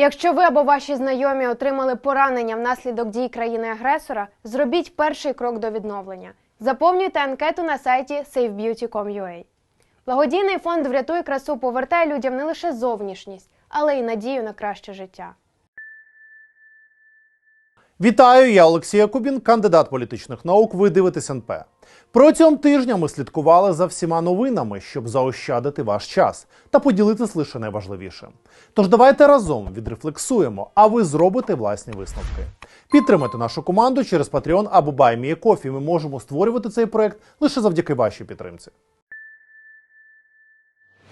Якщо ви або ваші знайомі отримали поранення внаслідок дій країни-агресора, зробіть перший крок до відновлення. Заповнюйте анкету на сайті savebeauty.com.ua. Благодійний фонд Врятуй красу повертає людям не лише зовнішність, але й надію на краще життя. Вітаю, я Олексій Якубін, кандидат політичних наук. Ви дивитесь НП. Протягом тижня ми слідкували за всіма новинами, щоб заощадити ваш час та поділитись лише найважливіше. Тож давайте разом відрефлексуємо, а ви зробите власні висновки. Підтримайте нашу команду через Patreon або BuyMeACoffee. Ми можемо створювати цей проект лише завдяки вашій підтримці.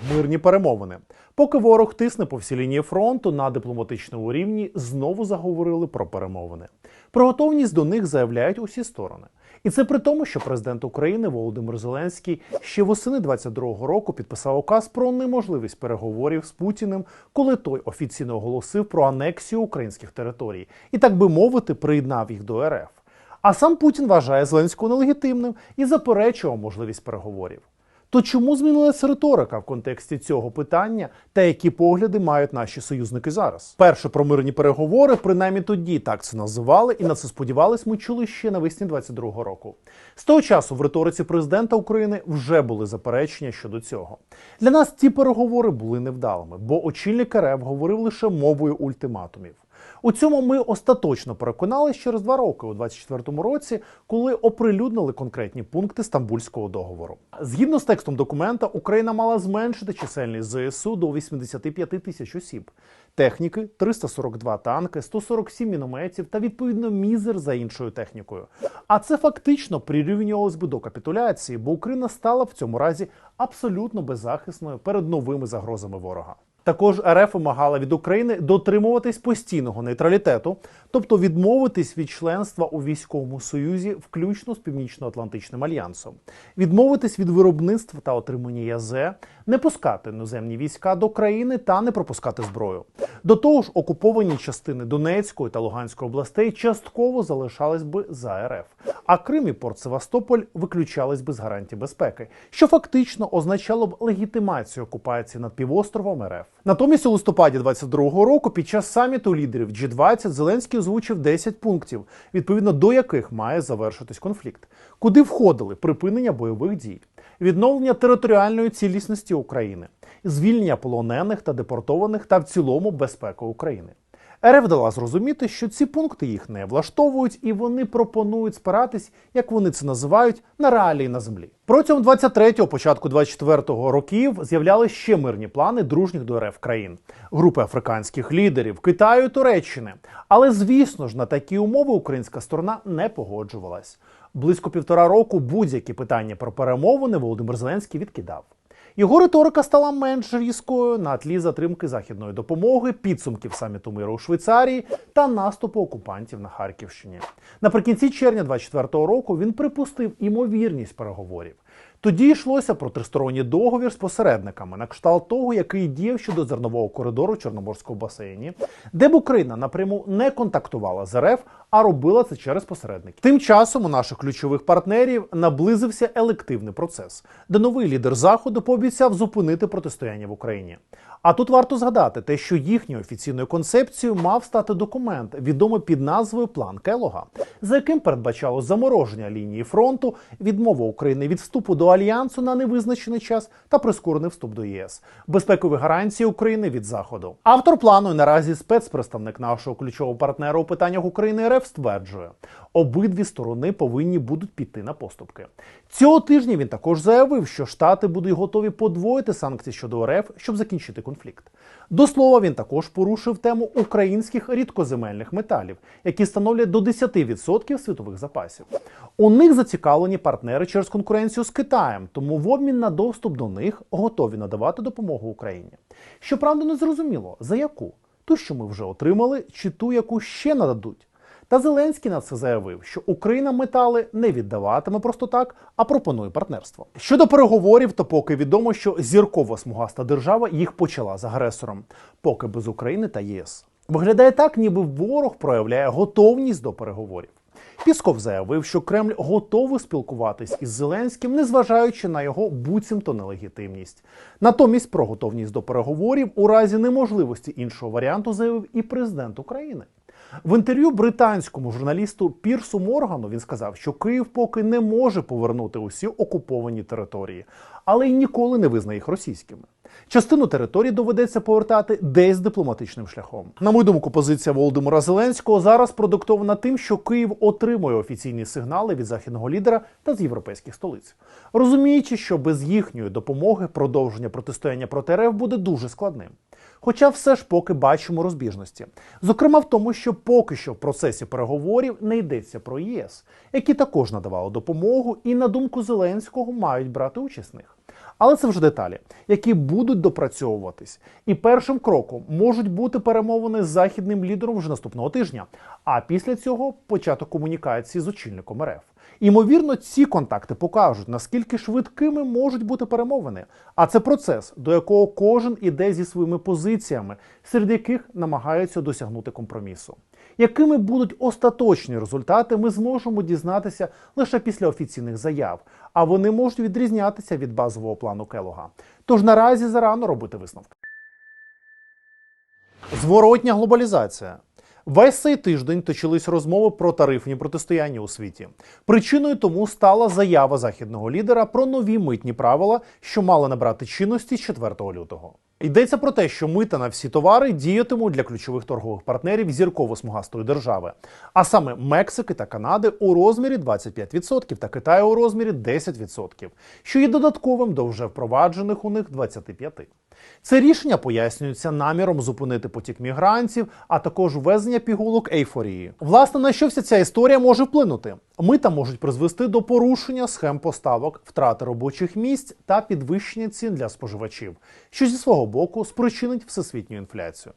Мирні перемовини. Поки ворог тисне по всій лінії фронту на дипломатичному рівні, знову заговорили про перемовини. Про готовність до них заявляють усі сторони. І це при тому, що президент України Володимир Зеленський ще восени 22-го року підписав указ про неможливість переговорів з Путіним, коли той офіційно оголосив про анексію українських територій і, так би мовити, приєднав їх до РФ. А сам Путін вважає Зеленського нелегітимним і заперечував можливість переговорів. То чому змінилася риторика в контексті цього питання та які погляди мають наші союзники зараз? Перше про мирні переговори, принаймні тоді так це називали, і на це сподівались, ми чули ще навесні 22-го року. З того часу в риториці президента України вже були заперечення щодо цього. Для нас ці переговори були невдалими, бо очільник РФ говорив лише мовою ультиматумів. У цьому ми остаточно переконалися через два роки, у 24-му році, коли оприлюднили конкретні пункти Стамбульського договору. Згідно з текстом документа, Україна мала зменшити чисельність ЗСУ до 85 тисяч осіб, техніки 342 танки, 147 мінометів та відповідно мізер за іншою технікою. А це фактично прирівнювалось би до капітуляції, бо Україна стала в цьому разі абсолютно беззахисною перед новими загрозами ворога. Також РФ вимагала від України дотримуватись постійного нейтралітету, тобто відмовитись від членства у військовому союзі, включно з Північно-Атлантичним альянсом, відмовитись від виробництва та отримання ЯЗ, не пускати іноземні війська до країни та не пропускати зброю. До того ж, окуповані частини Донецької та Луганської областей частково залишались би за РФ, а Крим і Порт Севастополь виключались би з гарантій безпеки, що фактично означало б легітимацію окупації над півостровом РФ. Натомість у листопаді 22-го року під час саміту лідерів G20 Зеленський озвучив 10 пунктів, відповідно до яких має завершитись конфлікт, куди входили припинення бойових дій, відновлення територіальної цілісності України, звільнення полонених та депортованих та в цілому безпека України. РФ дала зрозуміти, що ці пункти їх не влаштовують, і вони пропонують спиратись, як вони це називають, на реалії на землі. Протягом 23-го, початку 24-го років з'являлися ще мирні плани дружніх до РФ країн, групи африканських лідерів, Китаю, Туреччини. Але звісно ж на такі умови українська сторона не погоджувалась. Близько півтора року будь-які питання про перемовини Володимир Зеленський відкидав. Його риторика стала менш різкою на тлі затримки західної допомоги, підсумків саміту миру у Швейцарії та наступу окупантів на Харківщині. Наприкінці червня 24-го року він припустив імовірність переговорів. Тоді йшлося про тристоронній договір з посередниками на кшталт того, який діяв щодо зернового коридору в Чорноморському басейні, де б Україна напряму не контактувала з РФ, а робила це через посередників. Тим часом у наших ключових партнерів наблизився елективний процес, де новий лідер заходу пообіцяв зупинити протистояння в Україні. А тут варто згадати те, що їхньою офіційною концепцією мав стати документ, відомий під назвою План Келога, за яким передбачало замороження лінії фронту, відмову України від вступу до альянсу на невизначений час та прискорений вступ до ЄС, безпекові гарантії України від заходу. Автор плану і наразі спецпредставник нашого ключового партнера у питаннях України РФ стверджує, обидві сторони повинні будуть піти на поступки. Цього тижня він також заявив, що Штати будуть готові подвоїти санкції щодо РФ, щоб закінчити конфлікт. До слова, він також порушив тему українських рідкоземельних металів, які становлять до 10% світових запасів. У них зацікавлені партнери через конкуренцію з Китаєм, тому в обмін на доступ до них готові надавати допомогу Україні. Щоправда, не зрозуміло за яку ту, що ми вже отримали, чи ту, яку ще нададуть. Та Зеленський на це заявив, що Україна метали не віддаватиме просто так, а пропонує партнерство. Щодо переговорів, то поки відомо, що зіркова смугаста держава їх почала з агресором, поки без України та ЄС. Виглядає так, ніби ворог проявляє готовність до переговорів. Пісков заявив, що Кремль готовий спілкуватись із Зеленським, незважаючи на його буцімто нелегітимність. Натомість про готовність до переговорів у разі неможливості іншого варіанту заявив і президент України. В інтерв'ю британському журналісту Пірсу Моргану він сказав, що Київ поки не може повернути усі окуповані території, але й ніколи не визнає їх російськими. Частину території доведеться повертати десь дипломатичним шляхом. На мою думку, позиція Володимира Зеленського зараз продиктована тим, що Київ отримує офіційні сигнали від західного лідера та з європейських столиць, розуміючи, що без їхньої допомоги продовження протистояння проти РФ буде дуже складним. Хоча все ж поки бачимо розбіжності, зокрема в тому, що поки що в процесі переговорів не йдеться про ЄС, які також надавали допомогу, і на думку Зеленського мають брати участь в них. Але це вже деталі, які будуть допрацьовуватись. І першим кроком можуть бути перемовини з західним лідером вже наступного тижня. А після цього початок комунікації з очільником РФ. Імовірно, ці контакти покажуть, наскільки швидкими можуть бути перемовини. А це процес, до якого кожен іде зі своїми позиціями, серед яких намагаються досягнути компромісу. Якими будуть остаточні результати, ми зможемо дізнатися лише після офіційних заяв, а вони можуть відрізнятися від базового плану Келога. Тож наразі зарано робити висновки. Зворотня глобалізація. Весь цей тиждень точились розмови про тарифні протистояння у світі. Причиною тому стала заява західного лідера про нові митні правила, що мали набрати чинності з 4 лютого. Йдеться про те, що мита на всі товари діятимуть для ключових торгових партнерів зірково-смугастої держави, а саме Мексики та Канади у розмірі 25% та Китаю у розмірі 10%, що є додатковим до вже впроваджених у них 25%. Це рішення пояснюється наміром зупинити потік мігрантів, а також ввезення пігулок ейфорії. Власне, на що вся ця історія може вплинути? Мита можуть призвести до порушення схем поставок, втрати робочих місць та підвищення цін для споживачів, що зі свого боку спричинить всесвітню інфляцію.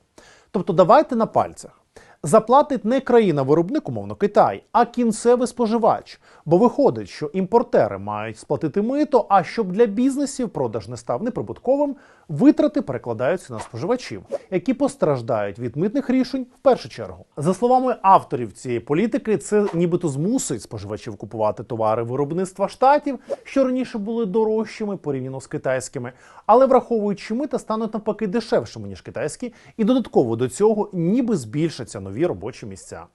Тобто, давайте на пальцях. Заплатить не країна-виробник, умовно Китай, а кінцевий споживач. Бо виходить, що імпортери мають сплатити мито, а щоб для бізнесів продаж не став неприбутковим, витрати перекладаються на споживачів, які постраждають від митних рішень в першу чергу. За словами авторів цієї політики, це нібито змусить споживачів купувати товари виробництва штатів, що раніше були дорожчими порівняно з китайськими, але враховуючи мита, стануть навпаки дешевшими ніж китайські, і додатково до цього ніби збільшаться нові робочі місця.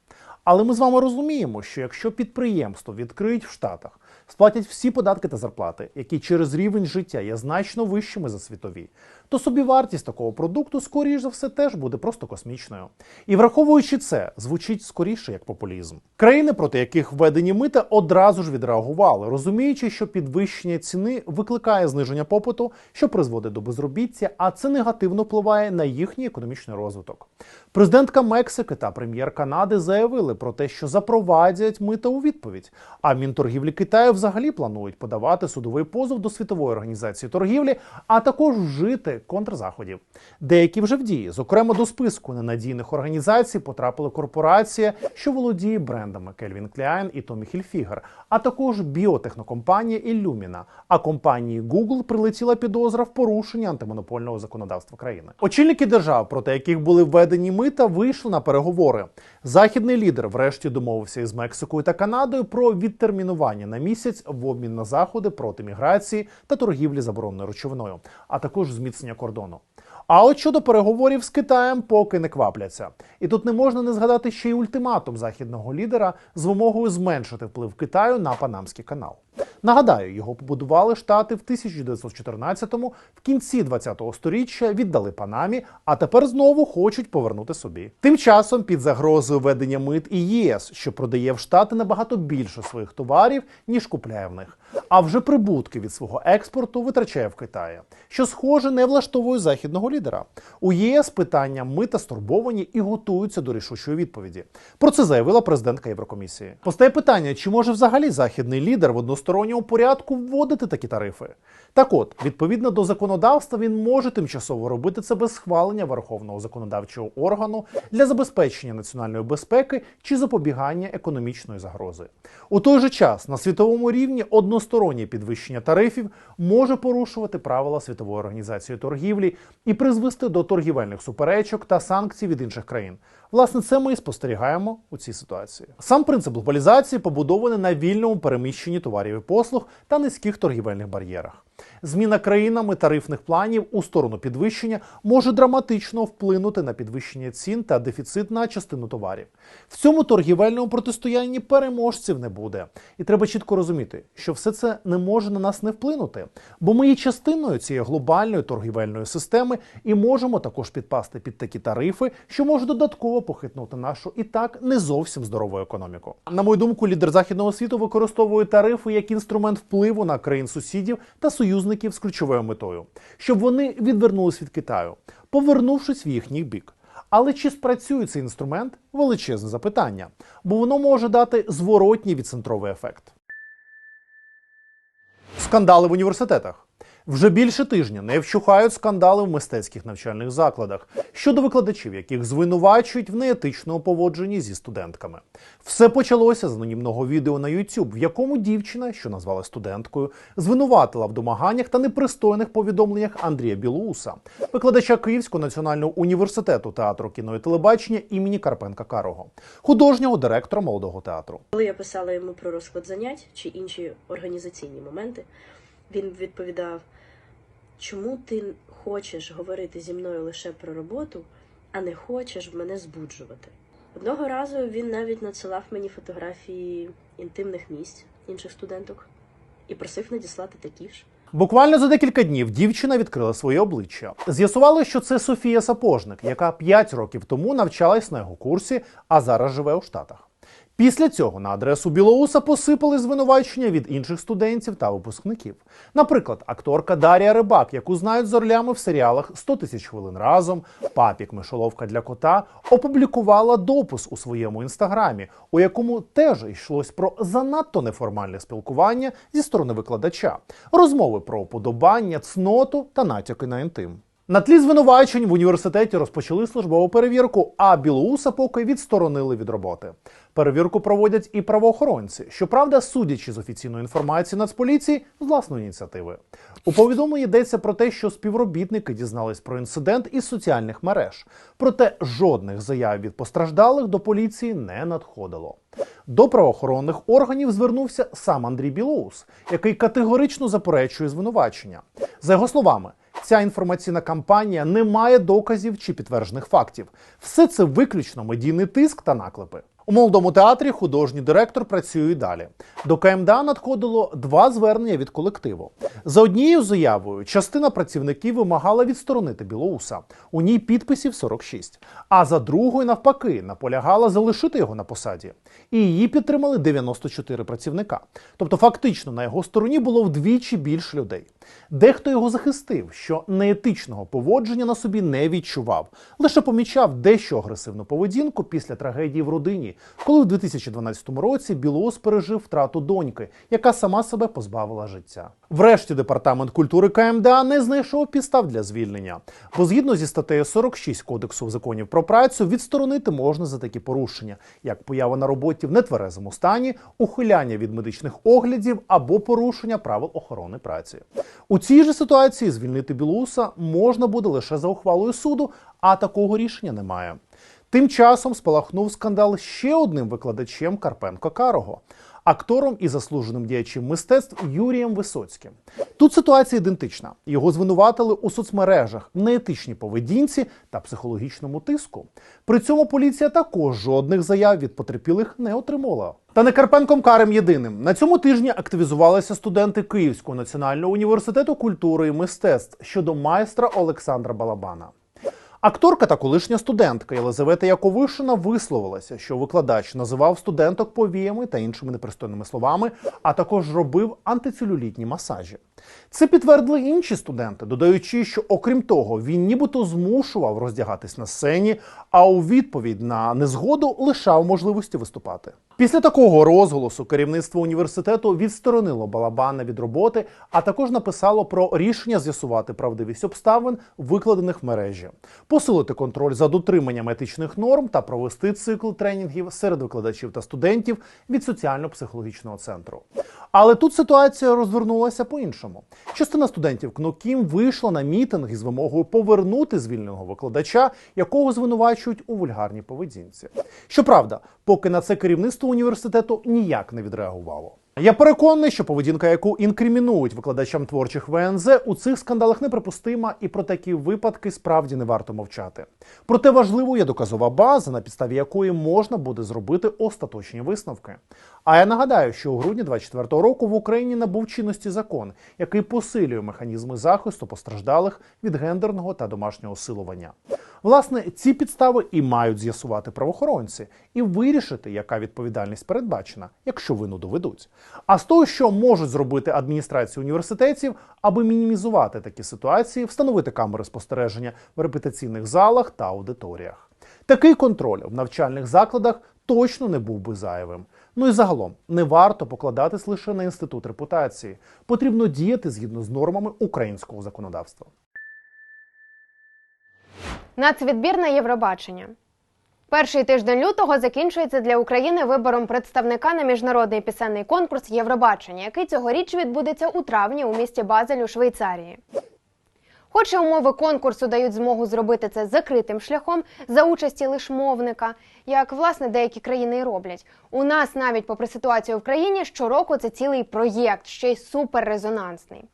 Але ми з вами розуміємо, що якщо підприємство відкриють в Штатах, сплатять всі податки та зарплати, які через рівень життя є значно вищими за світові, то собівартість такого продукту, скоріш за все, теж буде просто космічною. І враховуючи це, звучить скоріше як популізм. Країни, проти яких введені мита, одразу ж відреагували, розуміючи, що підвищення ціни викликає зниження попиту, що призводить до безробіття, а це негативно впливає на їхній економічний розвиток. Президентка Мексики та прем'єр Канади заявили про те, що запровадять мита у відповідь. А Мінторгівлі Китаю взагалі планують подавати судовий позов до світової організації торгівлі, а також вжити контрзаходів. Деякі вже в дії. Зокрема, до списку ненадійних організацій потрапили корпорація, що володіє брендами Calvin Klein і Tommy Hilfiger, а також біотехнокомпанія Illumina. А компанії Google прилетіла підозра в порушенні антимонопольного законодавства країни. Очільники держав, проти яких були введені мита, вийшли на переговори. Західний лідер врешті домовився із Мексикою та Канадою про відтермінування на місяць в обмін на заходи проти міграції та торгівлі забороненою речовиною, а також зміцнення кордону. А от щодо переговорів з Китаєм поки не квапляться. І тут не можна не згадати ще й ультиматум західного лідера з вимогою зменшити вплив Китаю на Панамський канал. Нагадаю, його побудували штати в 1914-му, в кінці 20-го сторіччя віддали Панамі, а тепер знову хочуть повернути собі. Тим часом під загрозою введення мит і ЄС, що продає в штати набагато більше своїх товарів, ніж купляє в них. А вже прибутки від свого експорту витрачає в Китаї, що схоже не влаштовує західного лідера. У ЄС питання мита стурбовані і готуються до рішучої відповіді. Про це заявила президентка Єврокомісії. Постає питання, чи може взагалі західний лідер в односторонньому порядку вводити такі тарифи? Так от, відповідно до законодавства, він може тимчасово робити це без схвалення верховного законодавчого органу для забезпечення національної безпеки чи запобігання економічної загрози. У той же час на світовому рівні одностороннє підвищення тарифів може порушувати правила світової організації торгівлі і призвести до торгівельних суперечок та санкцій від інших країн. Власне, це ми і спостерігаємо у цій ситуації. Сам принцип глобалізації побудований на вільному переміщенні товарів і послуг та низьких торгівельних бар'єрах. Зміна країнами тарифних планів у сторону підвищення може драматично вплинути на підвищення цін та дефіцит на частину товарів. В цьому торгівельному протистоянні переможців не буде. І треба чітко розуміти, що все це не може на нас не вплинути, бо ми є частиною цієї глобальної торгівельної системи і можемо також підпасти під такі тарифи, що може додатково похитнути нашу і так не зовсім здорову економіку. На мою думку, лідер західного світу використовує тарифи як інструмент впливу на країн сусідів та союзників з ключовою метою, щоб вони відвернулись від Китаю, повернувшись в їхній бік. Але чи спрацює цей інструмент величезне запитання, бо воно може дати зворотній відцентровий ефект. Скандали в університетах. Вже більше тижня не вщухають скандали в мистецьких навчальних закладах щодо викладачів, яких звинувачують в неетичному поводженні зі студентками. Все почалося з анонімного відео на YouTube, в якому дівчина, що назвала студенткою, звинуватила в домаганнях та непристойних повідомленнях Андрія Білоуса, викладача Київського національного університету театру кіно і телебачення імені Карпенка Карого, художнього директора молодого театру. Коли я писала йому про розклад занять чи інші організаційні моменти, він відповідав: чому ти хочеш говорити зі мною лише про роботу, а не хочеш мене збуджувати? Одного разу він навіть надсилав мені фотографії інтимних місць інших студенток і просив надіслати такі ж. Буквально за декілька днів дівчина відкрила своє обличчя. З'ясувало, що це Софія Сапожник, яка 5 років тому навчалась на його курсі, а зараз живе у Штатах. Після цього на адресу Білоуса посипали звинувачення від інших студентів та випускників. Наприклад, акторка Дарія Рибак, яку знають з орлями в серіалах «100 тисяч хвилин разом, папік Мишоловка для кота, опублікувала допис у своєму інстаграмі, у якому теж йшлось про занадто неформальне спілкування зі сторони викладача, розмови про уподобання, цноту та натяки на інтим. На тлі звинувачень в університеті розпочали службову перевірку, а Білоуса поки відсторонили від роботи. Перевірку проводять і правоохоронці. Щоправда, судячи з офіційної інформації Нацполіції з власної ініціативи. У повідомленні йдеться про те, що співробітники дізнались про інцидент із соціальних мереж. Проте жодних заяв від постраждалих до поліції не надходило. До правоохоронних органів звернувся сам Андрій Білоус, який категорично заперечує звинувачення. За його словами, ця інформаційна кампанія не має доказів чи підтверджених фактів. Все це виключно медійний тиск та наклепи. У молодому театрі художній директор працює і далі. До КМДА надходило два звернення від колективу. За однією заявою, частина працівників вимагала відсторонити Білоуса. У ній підписів 46. А за другою, навпаки, наполягала залишити його на посаді. І її підтримали 94 працівника. Тобто, фактично, на його стороні було вдвічі більше людей. Дехто його захистив, що неетичного поводження на собі не відчував, лише помічав дещо агресивну поведінку після трагедії в родині, коли в 2012 році Білоус пережив втрату доньки, яка сама себе позбавила життя. Врешті департамент культури КМДА не знайшов підстав для звільнення, бо згідно зі статтею 46 Кодексу законів про працю відсторонити можна за такі порушення, як поява на роботі в нетверезому стані, ухиляння від медичних оглядів або порушення правил охорони праці. У цій же ситуації звільнити Білоуса можна буде лише за ухвалою суду, а такого рішення немає. Тим часом спалахнув скандал ще одним викладачем Карпенко Карого, актором і заслуженим діячем мистецтв Юрієм Висоцьким. Тут ситуація ідентична. Його звинуватили у соцмережах неетичній поведінці та психологічному тиску. При цьому поліція також жодних заяв від потерпілих не отримала. Та не Карпенком Карем єдиним. На цьому тижні активізувалися студенти Київського національного університету культури і мистецтв щодо майстра Олександра Балабана. Акторка та колишня студентка Єлизавета Яковишина висловилася, що викладач називав студенток повіями та іншими непристойними словами, а також робив антицелюлітні масажі. Це підтвердили інші студенти, додаючи, що окрім того, він нібито змушував роздягатись на сцені, а у відповідь на незгоду лишав можливості виступати. Після такого розголосу керівництво університету відсторонило Балабана від роботи, а також написало про рішення з'ясувати правдивість обставин, викладених в мережі, посилити контроль за дотриманням етичних норм та провести цикл тренінгів серед викладачів та студентів від соціально-психологічного центру. Але тут ситуація розвернулася по-іншому. Частина студентів КНОКІМ вийшла на мітинг із вимогою повернути звільненого викладача, якого звинувачують у вульгарній поведінці. Щоправда, поки на це керівництво університету ніяк не відреагувало. Я переконаний, що поведінка, яку інкримінують викладачам творчих ВНЗ, у цих скандалах неприпустима, і про такі випадки справді не варто мовчати. Проте важливо є доказова база, на підставі якої можна буде зробити остаточні висновки. А я нагадаю, що у грудні 24-го року в Україні набув чинності закон, який посилює механізми захисту постраждалих від гендерного та домашнього силування. Власне, ці підстави і мають з'ясувати правоохоронці і вирішити, яка відповідальність передбачена, якщо вину доведуть. А з того, що можуть зробити адміністрації університетів, аби мінімізувати такі ситуації, встановити камери спостереження в репетиційних залах та аудиторіях. Такий контроль в навчальних закладах точно не був би зайвим. Ну і загалом не варто покладатись лише на інститут репутації. Потрібно діяти згідно з нормами українського законодавства. Нацвідбір на Євробачення. Перший тиждень лютого закінчується для України вибором представника на міжнародний пісенний конкурс Євробачення, який цьогоріч відбудеться у травні у місті Базель у Швейцарії. Хоч умови конкурсу дають змогу зробити це закритим шляхом за участі лише мовника, як власне деякі країни і роблять. У нас навіть попри ситуацію в країні щороку це цілий проєкт, ще й суперрезонансний.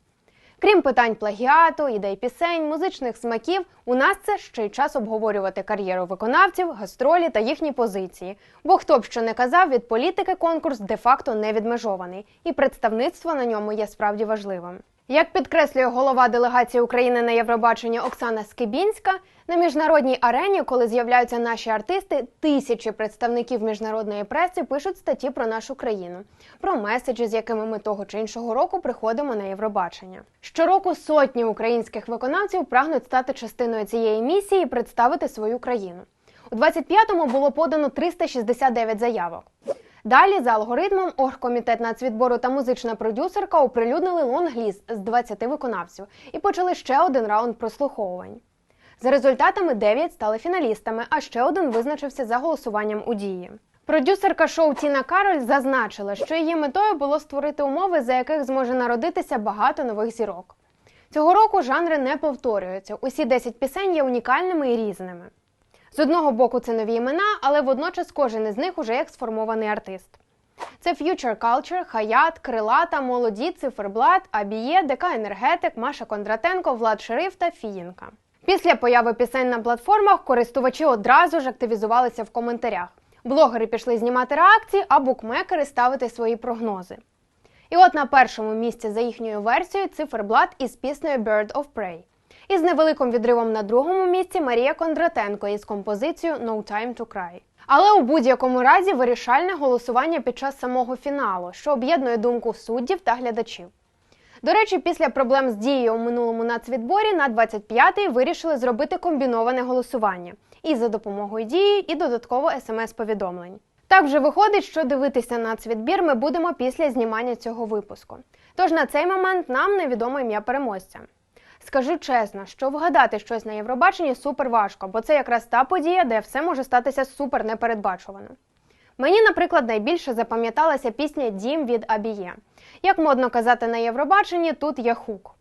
Крім питань плагіату, ідей пісень, музичних смаків, у нас це ще й час обговорювати кар'єру виконавців, гастролі та їхні позиції. Бо хто б що не казав, від політики конкурс де-факто не відмежований, і представництво на ньому є справді важливим. Як підкреслює голова делегації України на Євробачення Оксана Скибінська, на міжнародній арені, коли з'являються наші артисти, тисячі представників міжнародної преси пишуть статті про нашу країну, про меседжі, з якими ми того чи іншого року приходимо на Євробачення. Щороку сотні українських виконавців прагнуть стати частиною цієї місії і представити свою країну. У 25-му було подано 369 заявок. Далі за алгоритмом оргкомітет нацвідбору та музична продюсерка оприлюднили лонгліст з 20 виконавців і почали ще один раунд прослуховувань. За результатами 9 стали фіналістами, а ще один визначився за голосуванням у дії. Продюсерка шоу Тіна Кароль зазначила, що її метою було створити умови, за яких зможе народитися багато нових зірок. Цього року жанри не повторюються. Усі 10 пісень є унікальними і різними. З одного боку, це нові імена, але водночас кожен із них уже як сформований артист. Це Future Culture, Хаят, Крилата, Молоді, Циферблат, Абіє, ДК Енергетик, Маша Кондратенко, Влад Шериф та Фіїнка. Після появи пісень на платформах користувачі одразу ж активізувалися в коментарях. Блогери пішли знімати реакції, а букмекери ставити свої прогнози. І от на першому місці за їхньою версією циферблат із піснею Bird of Prey. Із невеликим відривом на другому місці Марія Кондратенко із композицією No Time to Cry. Але у будь-якому разі вирішальне голосування під час самого фіналу, що об'єднує думку суддів та глядачів. До речі, після проблем з дією у минулому нацвідборі на 25-й вирішили зробити комбіноване голосування і за допомогою дії, і додатково смс-повідомлень. Так вже виходить, що дивитися нацвідбір ми будемо після знімання цього випуску. Тож на цей момент нам невідомо ім'я переможця. Скажу чесно, що вгадати щось на Євробаченні супер важко, бо це якраз та подія, де все може статися супер непередбачувано. Мені, наприклад, найбільше запам'яталася пісня Дім від Абіє. Як модно казати на Євробаченні, тут є хук.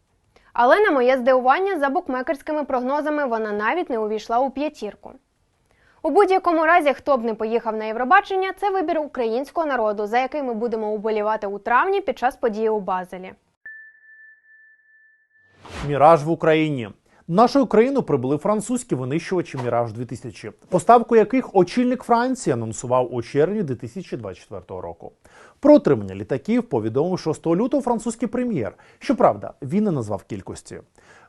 Але на моє здивування, за букмекерськими прогнозами, вона навіть не увійшла у п'ятірку. У будь-якому разі, хто б не поїхав на Євробачення, це вибір українського народу, за який ми будемо уболівати у травні під час події у Базелі. Міраж в Україні. Нашу країну прибули французькі винищувачі Міраж 2000 поставку яких очільник Франції анонсував у червні 2024 року. Про отримання літаків повідомив 6 лютого французький прем'єр. Щоправда, він не назвав кількості.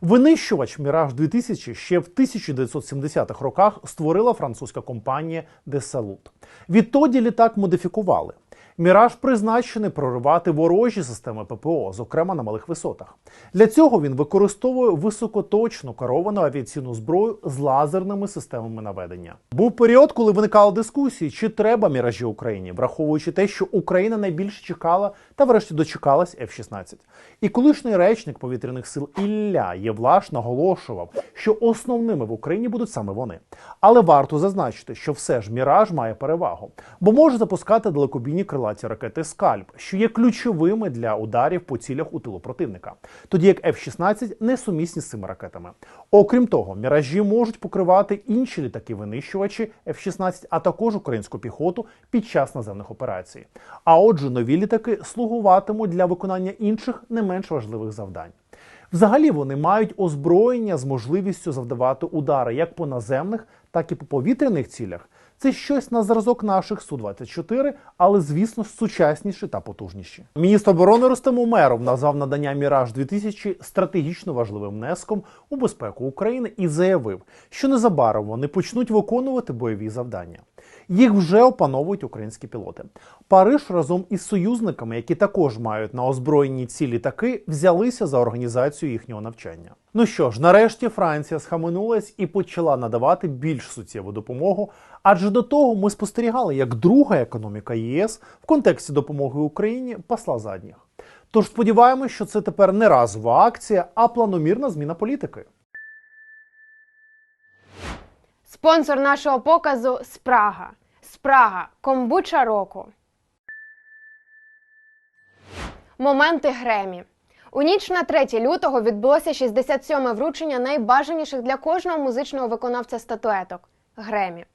Винищувач Міраж 2000 ще в 1970-х роках створила французька компанія Desalut. Відтоді літак модифікували. Міраж призначений проривати ворожі системи ППО, зокрема на малих висотах. Для цього він використовує високоточну керовану авіаційну зброю з лазерними системами наведення. Був період, коли виникали дискусії, чи треба міражі Україні, враховуючи те, що Україна найбільше чекала та врешті дочекалась F-16. І колишній речник повітряних сил Ілля Євлаш наголошував, що основними в Україні будуть саме вони. Але варто зазначити, що все ж міраж має перевагу, бо може запускати далекобійні крилаті ракети Скальп, що є ключовими для ударів по цілях у тилу противника, тоді як F-16 не сумісні з цими ракетами. Окрім того, міражі можуть покривати інші літаки-винищувачі F-16, а також українську піхоту під час наземних операцій. А отже, нові літаки слугуватимуть для виконання інших не менш важливих завдань. Взагалі вони мають озброєння з можливістю завдавати удари як по наземних, так і по повітряних цілях. Це щось на зразок наших Су-24, але звісно сучасніші та потужніші. Міністр оборони Рустем Умеров назвав надання Міраж 2000 стратегічно важливим внеском у безпеку України і заявив, що незабаром вони почнуть виконувати бойові завдання. Їх вже опановують українські пілоти. Париж разом із союзниками, які також мають на озброєнні ці літаки, взялися за організацію їхнього навчання. Ну що ж, нарешті Франція схаменулась і почала надавати більш суттєву допомогу. Адже до того ми спостерігали, як друга економіка ЄС в контексті допомоги Україні пасла задніх. Тож сподіваємось, що це тепер не разова акція, а планомірна зміна політики. Спонсор нашого показу Спрага. Спрага комбуча року. Моменти Гремі. У ніч на 3 лютого відбулося 67-ме вручення найбажаніших для кожного музичного виконавця статуеток Гремі.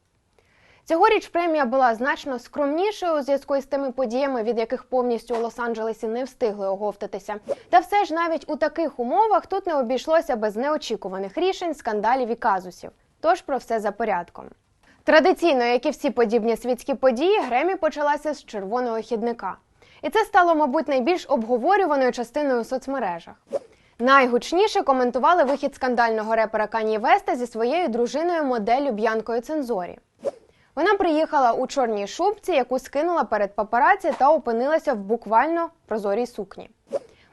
Цьогоріч премія була значно скромнішою у зв'язку із тими подіями, від яких повністю у Лос-Анджелесі не встигли оговтатися. Та все ж навіть у таких умовах тут не обійшлося без неочікуваних рішень, скандалів і казусів. Тож про все за порядком. Традиційно, як і всі подібні світські події, Гремі почалася з червоного хідника. І це стало, мабуть, найбільш обговорюваною частиною у соцмережах. Найгучніше коментували вихід скандального репера Кані Веста зі своєю дружиною моделлю Б'янкою Цензорі. Вона приїхала у чорній шубці, яку скинула перед папараці та опинилася в буквально прозорій сукні.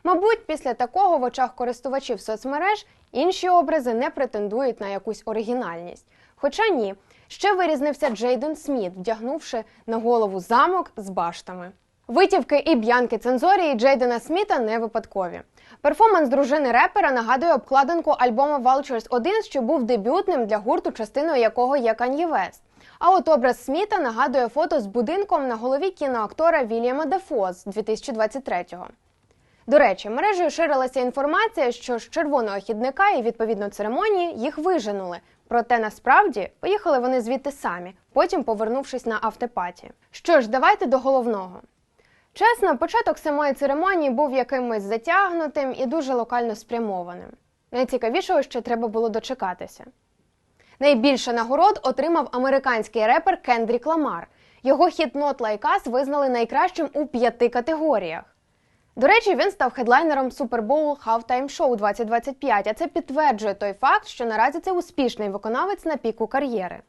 Мабуть, після такого в очах користувачів соцмереж інші образи не претендують на якусь оригінальність. Хоча ні, ще вирізнився Джейден Сміт, вдягнувши на голову замок з баштами. Витівки і б'янки цензорії Джейдена Сміта не випадкові. Перформанс дружини репера нагадує обкладинку альбому Vultures 1, що був дебютним для гурту, частиною якого є Кан'є Вест. А от образ Сміта нагадує фото з будинком на голові кіноактора Вільяма Дефо з 2023-го. До речі, мережею ширилася інформація, що з червоного хідника і відповідно церемонії їх виженули. Проте насправді поїхали вони звідти самі, потім повернувшись на автопаті. Що ж, давайте до головного. Чесно, початок самої церемонії був якимось затягнутим і дуже локально спрямованим. Найцікавішого ще треба було дочекатися. Найбільше нагород отримав американський репер Кендрік Ламар. Його хіт «Not Like Us» визнали найкращим у п'яти категоріях. До речі, він став хедлайнером Bowl Halftime Show 2025, а це підтверджує той факт, що наразі це успішний виконавець на піку кар'єри.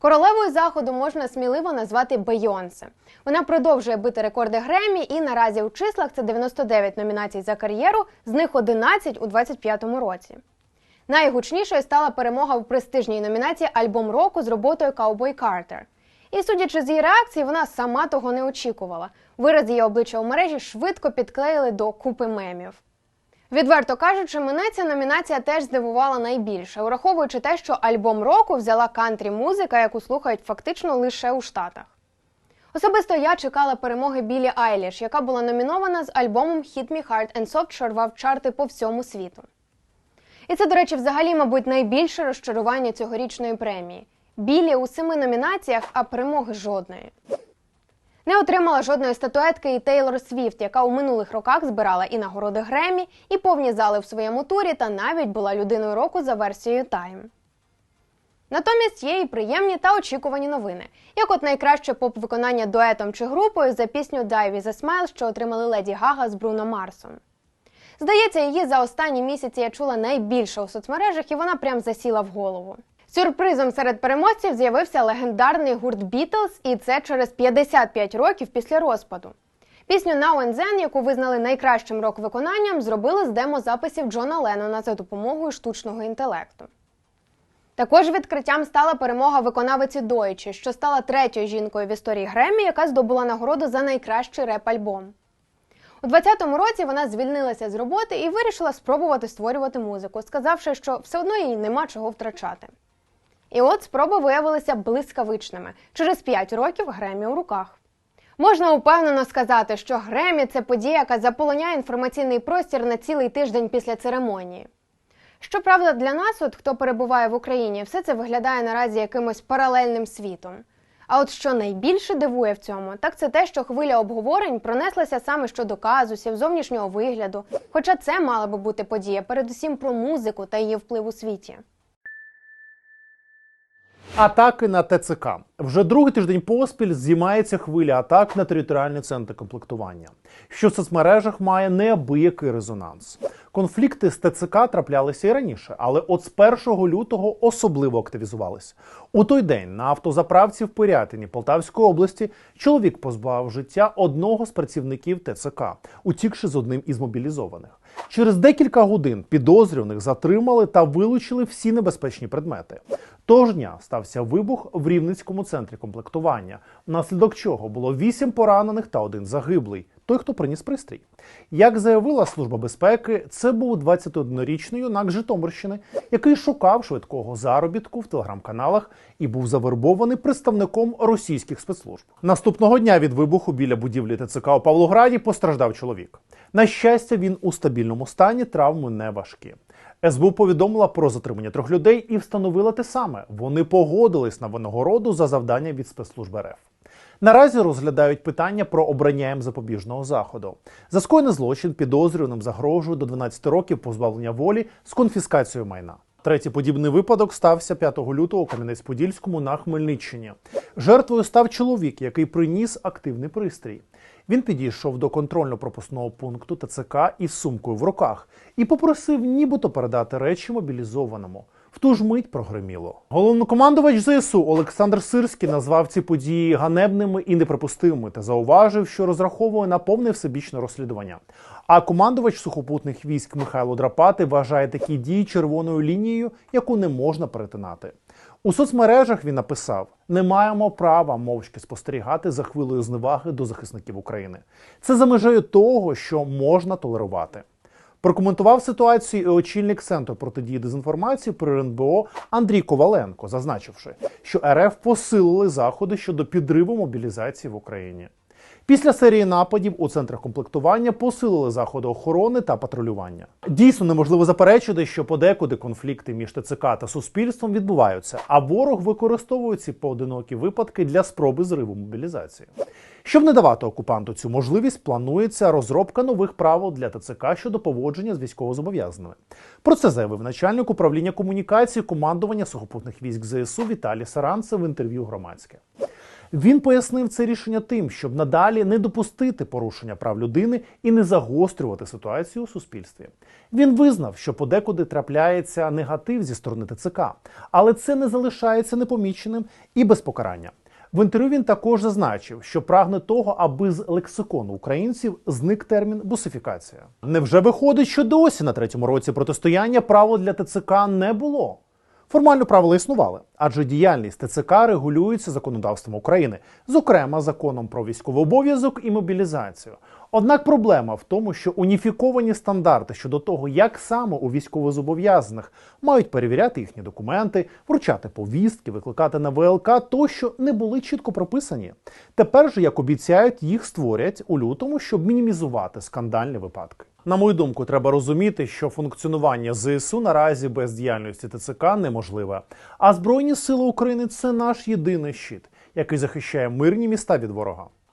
Королевою заходу можна сміливо назвати Бейонсе. Вона продовжує бити рекорди Гремі і наразі у числах це 99 номінацій за кар'єру, з них 11 у 2025 році. Найгучнішою стала перемога в престижній номінації Альбом року з роботою Cowboy Carter. І судячи з її реакції, вона сама того не очікувала. Вираз її обличчя у мережі швидко підклеїли до купи мемів. Відверто кажучи, мене ця номінація теж здивувала найбільше, враховуючи те, що альбом року взяла кантрі музика, яку слухають фактично лише у Штатах. Особисто я чекала перемоги Білі Айліш, яка була номінована з альбомом Hit Me Hard and Soft, що рвав чарти по всьому світу. І це, до речі, взагалі, мабуть, найбільше розчарування цьогорічної премії. Білі у семи номінаціях, а перемоги жодної. Не отримала жодної статуетки і Тейлор Свіфт, яка у минулих роках збирала і нагороди Гремі, і повні зали в своєму турі, та навіть була людиною року за версією Time. Натомість є і приємні та очікувані новини, як от найкраще поп-виконання дуетом чи групою за пісню Die With A Smile, що отримали Леді Гага з Бруно Марсом. Здається, її за останні місяці я чула найбільше у соцмережах, і вона прям засіла в голову. Сюрпризом серед переможців з'явився легендарний гурт Бітлз, і це через 55 років після розпаду. Пісню Now and Then, яку визнали найкращим рок-виконанням, зробили з демозаписів Джона Леннона за допомогою штучного інтелекту. Також відкриттям стала перемога виконавиці Дойчі, що стала третьою жінкою в історії Греммі, яка здобула нагороду за найкращий реп-альбом. У 2020 році вона звільнилася з роботи і вирішила спробувати створювати музику, сказавши, що все одно їй нема чого втрачати. І от спроби виявилися блискавичними. Через 5 років Гремі у руках. Можна упевнено сказати, що Гремі це подія, яка заполоняє інформаційний простір на цілий тиждень після церемонії. Щоправда, для нас, от хто перебуває в Україні, все це виглядає наразі якимось паралельним світом. А от що найбільше дивує в цьому, так це те, що хвиля обговорень пронеслася саме щодо казусів, зовнішнього вигляду. Хоча це мала би бути подія, передусім про музику та її вплив у світі. Атаки на ТЦК вже другий тиждень поспіль зіймається хвиля атак на територіальні центри комплектування, що в соцмережах має неабиякий резонанс. Конфлікти з ТЦК траплялися і раніше, але от з 1 лютого особливо активізувались. У той день на автозаправці в Пирятині Полтавської області чоловік позбавив життя одного з працівників ТЦК, утікши з одним із мобілізованих. Через декілька годин підозрюваних затримали та вилучили всі небезпечні предмети. Того ж дня стався вибух в Рівненському центрі комплектування, внаслідок чого було вісім поранених та один загиблий. Той, хто приніс пристрій. Як заявила Служба безпеки, це був 21-річний юнак Житомирщини, який шукав швидкого заробітку в телеграм-каналах і був завербований представником російських спецслужб. Наступного дня від вибуху біля будівлі ТЦК у Павлограді постраждав чоловік. На щастя, він у стабільному стані, травми не важкі. СБУ повідомила про затримання трьох людей і встановила те саме. Вони погодились на винагороду за завдання від спецслужб РФ. Наразі розглядають питання про обрання їм запобіжного заходу. За скоєний злочин підозрюваним загрожує до 12 років позбавлення волі з конфіскацією майна. Третій подібний випадок стався 5 лютого у Кам'янець-Подільському на Хмельниччині. Жертвою став чоловік, який приніс активний пристрій. Він підійшов до контрольно-пропускного пункту ТЦК із сумкою в руках і попросив нібито передати речі мобілізованому. В ту ж мить прогреміло. Головнокомандувач ЗСУ Олександр Сирський назвав ці події ганебними і неприпустимими та зауважив, що розраховує на повне всебічне розслідування. А командувач сухопутних військ Михайло Драпати вважає такі дії червоною лінією, яку не можна перетинати. У соцмережах він написав: не маємо права мовчки спостерігати за хвилею зневаги до захисників України. Це за межею того, що можна толерувати. Прокоментував ситуацію і очільник центру протидії дезінформації при РНБО Андрій Коваленко, зазначивши, що РФ посилили заходи щодо підриву мобілізації в Україні. Після серії нападів у центрах комплектування посилили заходи охорони та патрулювання. Дійсно неможливо заперечити, що подекуди конфлікти між ТЦК та суспільством відбуваються, а ворог використовує ці поодинокі випадки для спроби зриву мобілізації. Щоб не давати окупанту цю можливість, планується розробка нових правил для ТЦК щодо поводження з військовозобов'язаними. Про це заявив начальник управління комунікації командування сухопутних військ ЗСУ Віталій Саранцев в інтерв'ю громадське. Він пояснив це рішення тим, щоб надалі не допустити порушення прав людини і не загострювати ситуацію у суспільстві. Він визнав, що подекуди трапляється негатив зі сторони ТЦК, але це не залишається непоміченим і без покарання. В інтерв'ю він також зазначив, що прагне того, аби з лексикону українців зник термін бусифікація. Невже виходить, що досі на третьому році протистояння право для ТЦК не було? Формально правила існували, адже діяльність ТЦК регулюється законодавством України, зокрема законом про військовий обов'язок і мобілізацію. Однак проблема в тому, що уніфіковані стандарти щодо того, як саме у військовозобов'язаних мають перевіряти їхні документи, вручати повістки, викликати на ВЛК, тощо не були чітко прописані. Тепер же, як обіцяють, їх створять у лютому, щоб мінімізувати скандальні випадки. На мою думку, треба розуміти, що функціонування ЗСУ наразі без діяльності ТЦК неможливе. А Збройні Сили України це наш єдиний щит, який захищає мирні міста від ворога.